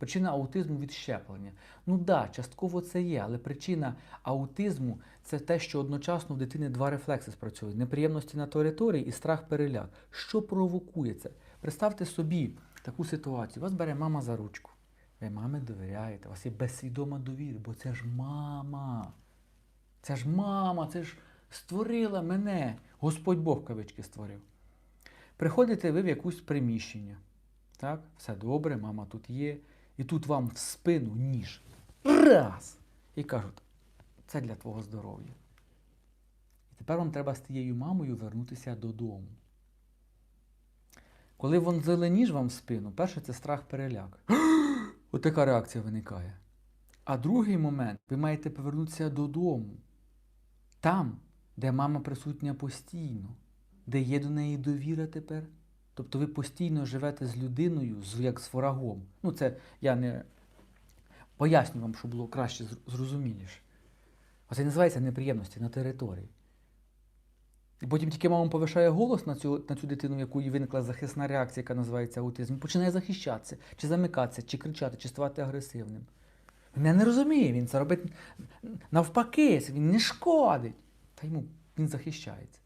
Причина аутизму відщеплення. Ну так, да, частково це є, але причина аутизму це те, що одночасно в дитини два рефлекси спрацьовують: неприємності на території і страх переляк. Що провокує це? Представте собі таку ситуацію. Вас бере мама за ручку. Ви мамі довіряєте, у вас є безсвідома довіра, бо це ж мама. Це ж мама, це ж створила мене. Господь Бог кавички створив. Приходите ви в якусь приміщення. Так, все добре, мама тут є. І тут вам в спину ніж. Раз! І кажуть, це для твого здоров'я. І тепер вам треба з тією мамою вернутися додому. Коли вонзили ніж вам в спину, перше це страх переляк. От така реакція виникає. А другий момент, ви маєте повернутися додому. Там, де мама присутня постійно, де є до неї довіра тепер. Тобто ви постійно живете з людиною, як з ворогом. Ну, це я не поясню вам, щоб було краще зрозуміліше. Оце називається неприємності на території. І потім тільки мама повишає голос на цю, на цю дитину, в якої виникла захисна реакція, яка називається аутизм, починає захищатися, чи замикатися, чи кричати, чи ставати агресивним. Він мене не розуміє, він це робить навпаки, він не шкодить. Та йому він захищається.